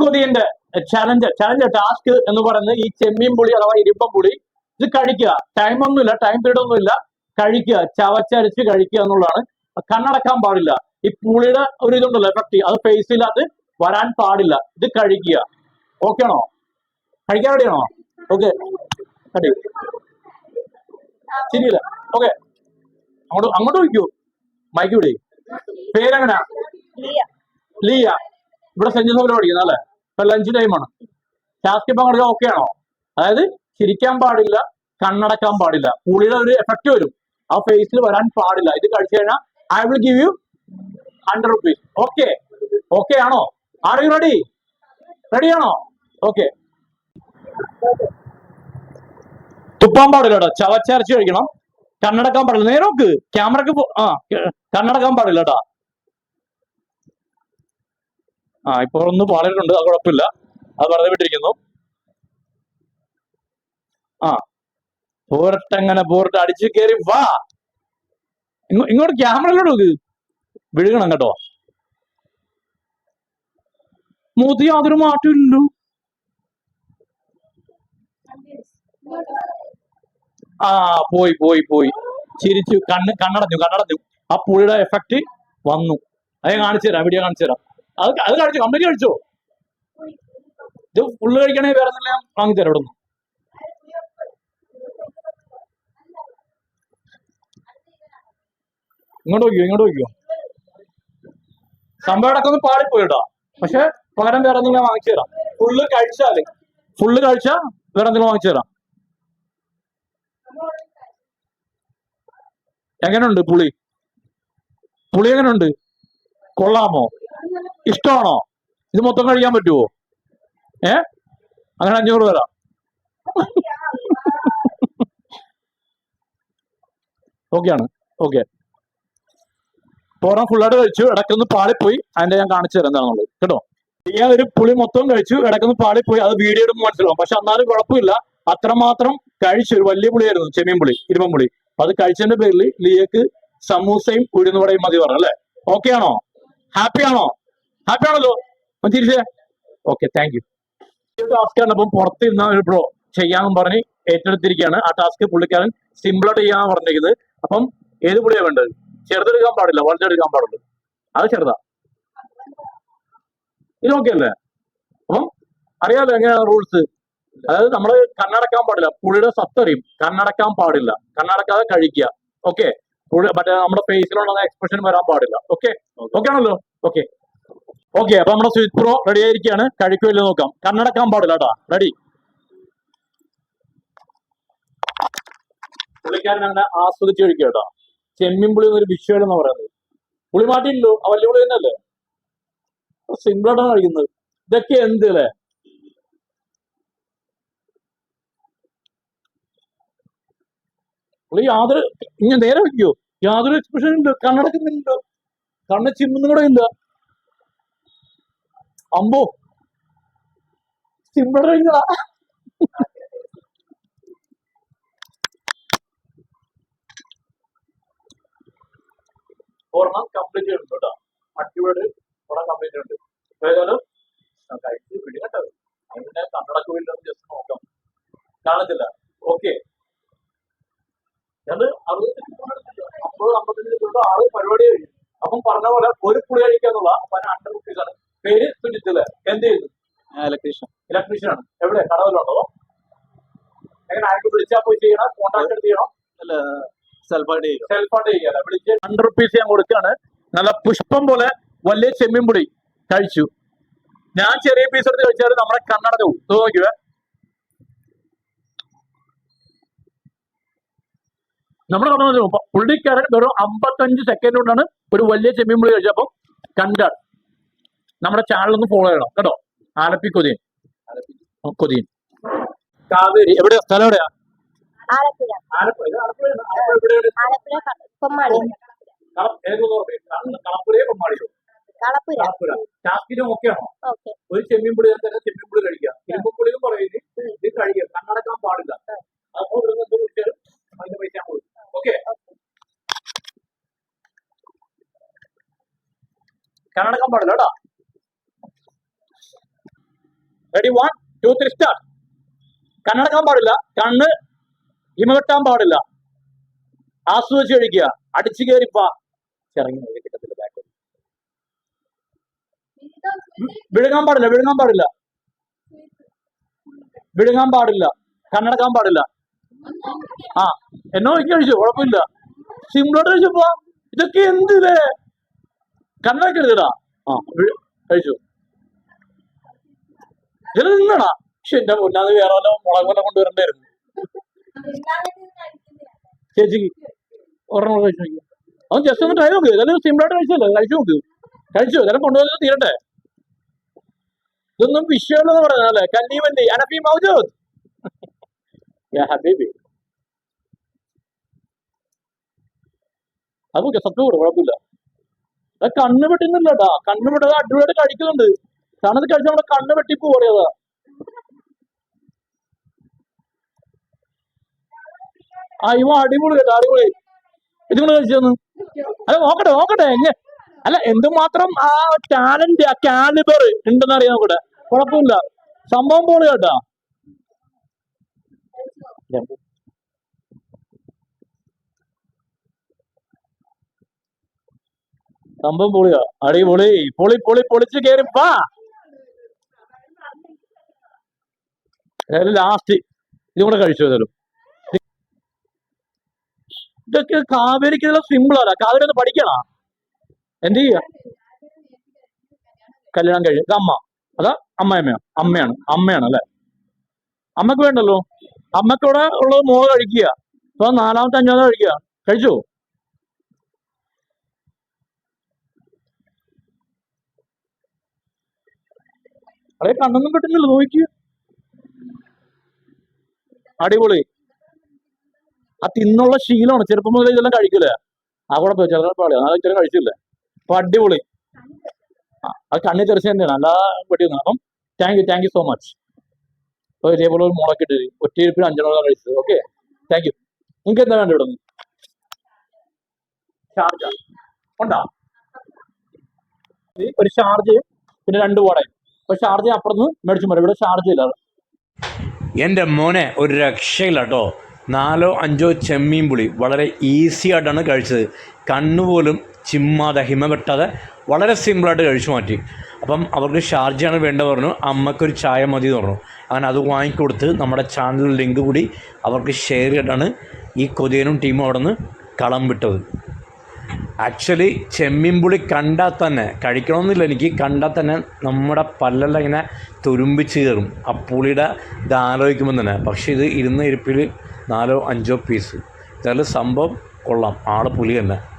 കൊതിയന്റെ challenge challenge task എന്ന് പറയുന്നത് ഈ ചെമ്മീൻ പുളി അഥവാ ഇരുമ്പം പുളി ഇത് കഴിക്കുക. ടൈം ഒന്നുമില്ല ടൈം പീരീഡ് ഒന്നുമില്ല. കഴിക്കുക ചവച്ചരച്ച് കഴിക്കുക എന്നുള്ളതാണ്. കണ്ണടക്കാൻ പാടില്ല. ഈ പുളിയുടെ ഒരു ഇതുണ്ടല്ലോ എഫക്ട് അത് ഫേസിൽ അത് വരാൻ പാടില്ല. ഇത് കഴിക്കുക. ഓക്കെ ആണോ? കഴിക്കാൻ റെഡിയാണോ ഓക്കെ കടി ശരിയല്ല? ഓക്കെ അങ്ങോട്ട് അങ്ങോട്ട് വിളിക്കൂ മൈക്ക് വിളി പേരെങ്ങനാ ലീയ. ഇവിടെ സെന്റ് ജോസഫിൽ പഠിക്കുന്നത് അല്ലേ? ഇപ്പൊ ലഞ്ച് ടൈമാണ് ഇപ്പൊ അങ്ങോട്ട് ഓക്കെ ആണോ? അതായത് ചിരിക്കാൻ പാടില്ല കണ്ണടക്കാൻ പാടില്ല. പുളിയുടെ ഒരു എഫക്റ്റ് വരും. ആ ഫേസിൽ വരാൻ പാടില്ല. ഇത് കഴിച്ചു കഴിഞ്ഞാൽ I will give you hundred rupees okay okay ആണോ? ആർ യു റെഡി റെഡി ആണോ? ഓക്കെ തുപ്പാൻ പാടില്ല കേട്ടോ. ചവച്ചരച്ച് കഴിക്കണം. കണ്ണടക്കാൻ പാടില്ല. നേരെ നോക്ക്. ക്യാമറക്ക് ആ കണ്ണടക്കാൻ പാടില്ല കേട്ടോ. ആ ഇപ്പോൾ ഒന്ന് പാളിയിട്ടുണ്ട് അത് കുഴപ്പമില്ല. അത് വെറുതെ വിട്ടിരിക്കുന്നു. ആ. പോരട്ടങ്ങനെ പോരട്ട്. അടിച്ച് കയറി വാ. ഇങ്ങോട്ട് ക്യാമറയിലോട്ട് നോക്ക്. വിഴുകണം കേട്ടോ. മോദി യാതൊരു മാറ്റവും ഇല്ലല്ലോ. ആ പോയി പോയി പോയി. ചിരിച്ചു. കണ്ണ് കണ്ണടഞ്ഞു കണ്ണടഞ്ഞു. ആ പുളിയുടെ എഫക്റ്റ് വന്നു. അതെ കാണിച്ചു തരാം വീഡിയോ കാണിച്ചു തരാം. അത് അത് കഴിച്ചു കമ്പനി കഴിച്ചോ ഇത് ഫുള്ള് കഴിക്കണമെങ്കിൽ വേറെ എന്തെല്ലാം വാങ്ങി തരാം ഇവിടെ ഇങ്ങോട്ട് നോക്കിയോ ഇങ്ങോട്ട് നോക്കിയോ സംഭവം ഇടക്കൊന്ന് ഒന്ന് കേട്ടോ. പക്ഷെ പകരം വേറെ എന്തെങ്കിലും വാങ്ങിച്ചു തരാം. ഫുള്ള് കഴിച്ചാൽ. ഫുള്ള് കഴിച്ചാ വേറെ എന്തെങ്കിലും വാങ്ങിച്ചു തരാം. എങ്ങനെയുണ്ട് പുളി? പുളി എങ്ങനെയുണ്ട് കൊള്ളാമോ? ഇഷ്ടമാണോ? ഇത് മൊത്തം കഴിക്കാൻ പറ്റുമോ ഏ? അങ്ങനെ അഞ്ഞൂറ് തരാം. ഓക്കെയാണ്. ഓക്കെ. പോറാൻ ഫുള്ളായിട്ട് കഴിച്ചു. ഇടയ്ക്കൊന്ന് പാളിപ്പോയി. അതിന്റെ ഞാൻ കാണിച്ചു തരാം എന്താണെന്നുള്ളത്. കേട്ടോ? ഞാൻ ഒരു പുളി മൊത്തം കഴിച്ചു. ഇടയ്ക്കൊന്ന് പാളിപ്പോയി. അത് വീഡിയോ ഇടുമ്പോൾ മനസ്സിലാവും. പക്ഷെ എന്നാലും കുഴപ്പമില്ല. അത്രമാത്രം കഴിച്ചു. ഒരു വലിയ പുളിയായിരുന്നു. ചെമ്മീൻ പുളി ഇരുമ്പൻ പുളി. അത് കഴിച്ചതിന്റെ പേരിൽ ലിയക്ക് സമൂസയും ഉഴുന്നുവടയും മതി പറഞ്ഞു അല്ലേ? ഓക്കെ ആണോ ഹാപ്പി ആണോ ഹാപ്പി ആണല്ലോ. തിരിച്ചേ ഓക്കെ താങ്ക് യു ടാസ്ക് കണ്ടപ്പം പുറത്ത് ഒരു ബ്രോ ചെയ്യാമെന്ന് പറഞ്ഞ് ഏറ്റെടുത്തിരിക്കുകയാണ്. ആ ടാസ്ക് പുള്ളിക്കാരൻ സിമ്പിളായിട്ട് ചെയ്യാൻ പറഞ്ഞിരിക്കുന്നത്. അപ്പം ഏത് പുള്ളിയാ വേണ്ടത്? ചെറുതെടുക്കാൻ പാടില്ല വലുതെടുക്കാൻ പാടുള്ളൂ. അത് ചെറുതാ. ഇത് ഓക്കെ അല്ലേ? അപ്പം അറിയാലോ എങ്ങനെയാണ് റൂൾസ് അതായത് നമ്മൾ കണ്ണടക്കാൻ പാടില്ല. പുളിയുടെ സത്തറിയും കണ്ണടക്കാൻ പാടില്ല. കണ്ണടക്കാതെ കഴിക്കുക. ഓക്കെ മറ്റേ നമ്മുടെ ഫേസിലുള്ള എക്സ്പ്രഷൻ വരാൻ പാടില്ല. ഓക്കെ ഓക്കെ ആണല്ലോ? ഓക്കെ ഓക്കെ അപ്പൊ നമ്മുടെ സ്വിച്ച് പ്രോ റെഡി ആയിരിക്കുകയാണ്. കഴിക്കുമല്ലോ നോക്കാം. കണ്ണടക്കാൻ പാടില്ല കേട്ടോ റെഡി പുള്ളിക്കാരൻ അങ്ങനെ ആസ്വദിച്ച് കഴിക്കുക കേട്ടോ ചെമ്മീൻ പുളി എന്നൊരു വിഷ്വൽ എന്ന് പറയുന്നത്. പുളി മാറ്റിയില്ലോ വലിയ പുളി തന്നെയല്ലേ? സിമ്പിൾ കഴിക്കുന്നത്. ഇതൊക്കെ എന്ത് അല്ലേ പുള്ളി യാതൊരു ഇങ്ങനെ നേരെ വെക്കോ യാതൊരു എക്സ്പ്രഷനും ഇല്ല. കണ്ണടക്കുന്നില്ലല്ലോ. കണ്ണ് ചിമ്മുന്നും കൂടെ ഇല്ല അമ്പോ. കഴിഞ്ഞതാ ഒരെണ്ണം കംപ്ലീറ്റ് ചെയ്തിട്ടുണ്ട് കേട്ടോ. അടിപൊളി. ഒരെണ്ണം കംപ്ലീറ്റ് ഉണ്ട് ഏതായാലും കഴിച്ച് കഴിച്ച് പിടികട്ടത് അതിന്റെ കണ്ണടക്കില്ലെന്ന് ജസ്റ്റ് നോക്കാം. കാണത്തില്ല. ഓക്കെ അത് അറുപത്തഞ്ച് അമ്പത് അമ്പത്തഞ്ച് തൊട്ട് ആറ് പരിപാടി കഴിയും അപ്പം പറഞ്ഞ പോലെ ഒരു പുളി കഴിക്കാന്നുള്ള പല ഹൺഡ്രഡ് റുപ്പീസ് ആണ് പേര് സുജിത്തിൽ എന്ത് ചെയ്യുന്നു? ഇലക്ട്രീഷ്യൻ ഇലക്ട്രീഷ്യൻ ആണ്. എവിടെ? കടവിലുണ്ടോ എങ്ങനെ ആർക്ക് വിളിച്ചാൽ പോയി ചെയ്യണം? കോൺട്രാക്ട് എടുത്ത് ചെയ്യണം? അല്ല സെൽഫായിട്ട് ചെയ്യും സെൽഫായിട്ട് ചെയ്യാം വിളിച്ച് ഹൺഡ്രഡ് റുപ്പീസ് ഞാൻ കൊടുക്കാണ് നല്ല പുഷ്പം പോലെ വലിയ ചെമ്മീൻ പൊടി കഴിച്ചു. ഞാൻ ചെറിയ പീസ് എടുത്ത് കഴിച്ചാൽ നമ്മുടെ കണ്ണട പോകും ഇത് നോക്കിയേ. നമ്മുടെ കടന്നു പുള്ളിക്കാരൻ വെറും അമ്പത്തഞ്ച് സെക്കൻഡ് കൊണ്ടാണ് ഒരു വലിയ ചെമ്മീൻ പുളി കഴിച്ചപ്പോൾ കണ്ടാൽ നമ്മുടെ ചാനൽ ഒന്ന് ഫോളോ ചെയ്യണം കേട്ടോ. ആലപ്പി കൊതിയൻ. കൊതിയൻ. കാവേരി. എവിടെയാ? സ്ഥലം എവിടെയാ? ആലപ്പുഴ. ആലപ്പുഴ കൊമ്മാടി. കളപ്പുരയോ കൊമ്മാടിയോ? കളപ്പുര ഒക്കെയാണോ? ഒരു ചെമ്മീൻ പുളി തന്നെ ചെമ്മീൻ പുളി കഴിക്കുക. ചെമ്മീൻ പറയുന്നത് ഇത് കഴിക്കുക. കണ്ണടക്കാൻ പാടില്ല. അപ്പോൾ ഇവിടെ നിന്ന് കുടിച്ചാലും അതിന്റെ പൈസ ഞാൻ കൊടുക്കും. ഓക്കെ. കണ്ണടക്കാൻ പാടില്ല കേട്ടോ. Ready one two three start കണ്ണടക്കാൻ പാടില്ല. കണ്ണ് ഹിമവെട്ടാൻ പാടില്ല. ആസ്വദിച്ച് കഴിക്കുക. അടിച്ചു കയറിപ്പാ ചിറങ്ങി കിട്ടത്തില്ല ബാക്ക് വിഴുങ്ങാൻ പാടില്ല. വിഴുങ്ങാൻ പാടില്ല. വിഴുങ്ങാൻ പാടില്ല. കണ്ണടക്കാൻ പാടില്ല. ആ എന്നോ നോക്കി കഴിച്ചു? കുഴപ്പമില്ല. സിമ്പിളായിട്ട് കഴിച്ചപ്പോ ഇതൊക്കെ എന്തില്ലേ കണ്ണടക്കി എടുത്തടാ ആ കഴിച്ചു? ഇതിൽ നിന്നടാ പക്ഷെ എന്റെ മുന്നാന്ന് വേറെ വല്ല മുളക് വല്ല കൊണ്ടുവരണ്ടായിരുന്നു. ചേച്ചിക്ക് ഒരെണ്ണം കഴിച്ചു നോക്കി അവൻ ജസ്റ്റ് ഒന്ന് ട്രൈ നോക്ക്. ഇതെല്ലാം സിമ്പിളായിട്ട് കഴിച്ചല്ലോ? കഴിച്ചു നോക്ക്. കഴിച്ചു. ഇതെല്ലാം കൊണ്ടുവന്നത് തീരട്ടെ. ഇതൊന്നും വിഷയമുള്ളതെന്ന് പറഞ്ഞല്ലേ കല്ലി വല്ലി അനഫി മൗജൂദ്. യാ ഹബീബി. അത് ഓക്കെ സത്യം കൂടെ കുഴപ്പമില്ല. കണ്ണ് വെട്ടുന്നില്ലട്ടാ കണ്ണ് വെട്ടത് അടിപൊളിയായിട്ട് കഴിക്കുന്നുണ്ട്. തണുത്ത് കഴിച്ച നമ്മുടെ കണ്ണ് വെട്ടിപ്പ് പോറിയതാ ആ ഇവ അടിപൊളി കേട്ടോ അടിപൊളി. ഇത് കൂടെ കഴിച്ചു അല്ല നോക്കട്ടെ നോക്കട്ടെ അല്ല എന്തുമാത്രം ആ ടാലന്റ് ആ കാലിബർ ഉണ്ടെന്ന് അറിയാം നോക്കട്ടെ. കുഴപ്പമില്ല. സംഭവം പോളി കേട്ടാ. സംഭവം പൊളിയാ അടിപൊളി. പൊളി പൊളി പൊളിച്ച് കയറി ഏതായാലും ലാസ്റ്റ് ഇതും കൂടെ കഴിച്ചു ഏതായാലും. ഇതൊക്കെ കാവേരിക്ക് ഇതെല്ലാം സിമ്പിൾ അല്ല കാവേരി ഒന്ന് പഠിക്കണ? എന്ത് ചെയ്യ? കല്യാണം കഴിയും അമ്മ. അതാ അമ്മയമ്മയോ അമ്മയാണ്. അമ്മയാണ് അല്ലെ? അമ്മയ്ക്ക് വേണ്ടല്ലോ. അമ്മക്കൂടെ ഉള്ളത് മോൾ കഴിക്കുക. അപ്പൊ നാലാമത്തെ അഞ്ചാമത്തെ കഴിക്കുക. കഴിച്ചോ? അതെ കണ്ണൊന്നും കിട്ടുന്നില്ല. നോക്കി അടിപൊളി. ആ തിന്നുള്ള ശീലമാണ്. ചെറുപ്പം മുതലേ ഇതെല്ലാം കഴിക്കില്ല ആ കൂടെ പോയി. ചെറുപ്പം പാടില്ല അത് ഇത്രയും കഴിച്ചില്ല അപ്പൊ അടിപൊളി. അത് കണ്ണി തെറിച്ച് തന്നെയാണ്. അല്ല വെട്ടിയൊന്നും അപ്പം thank you thank you so much അപ്പോൾ ഇതേപോലെ ഒരു മുളക്ക് ഇട്ട് ഒറ്റയിരിപ്പിന് അഞ്ചെണ്ണം കഴിച്ചത്. ഓക്കെ താങ്ക് യു നിങ്ങൾക്ക് എന്താ വേണ്ട ഇവിടെ നിന്ന് ഷാർജ ഉണ്ടോ? ഒരു പിന്നെ രണ്ട് വടയും. അപ്പൊ ഷാർജ അപ്പുറത്ത് മേടിച്ചു മതി ഇവിടെ ഷാർജ ഇല്ല. എന്റെ മോനെ ഒരു രക്ഷയില്ല കേട്ടോ നാലോ അഞ്ചോ ചെമ്മീൻ പുളി. വളരെ ഈസി ആയിട്ടാണ് കഴിച്ചത്. കണ്ണുപോലും ചിമ്മാതെ ഹിമ വെട്ടാതെ വളരെ സിമ്പിളായിട്ട് കഴിച്ചു മാറ്റി. അപ്പം അവർക്ക് ഷാർജയാണ് വേണ്ടത് പറഞ്ഞു. അമ്മക്കൊരു ചായ മതി എന്ന് പറഞ്ഞു. അങ്ങനെ അത് വാങ്ങിക്കൊടുത്ത് നമ്മുടെ ചാനൽ ലിങ്ക് കൂടി അവർക്ക് ഷെയർ ചെയ്തിട്ടാണ് ഈ കൊതിയനും ടീമും അവിടെ നിന്ന് കളം വിട്ടത്. ആക്ച്വലി ചെമ്മീൻ പുളി കണ്ടാൽ തന്നെ കഴിക്കണമെന്നില്ല എനിക്ക് കണ്ടാൽ തന്നെ നമ്മുടെ പല്ലെല്ലാം ഇങ്ങനെ തുരുമ്പിച്ച് കയറും. ആ പുളിയുടെ ഇത് ആലോചിക്കുമ്പോൾ തന്നെ. പക്ഷേ ഇത് ഇരുന്ന ഇരിപ്പിൽ നാലോ അഞ്ചോ പീസ് ഇതായാലും സംഭവം. കൊള്ളാം. ആൾ പുലി തന്നെ.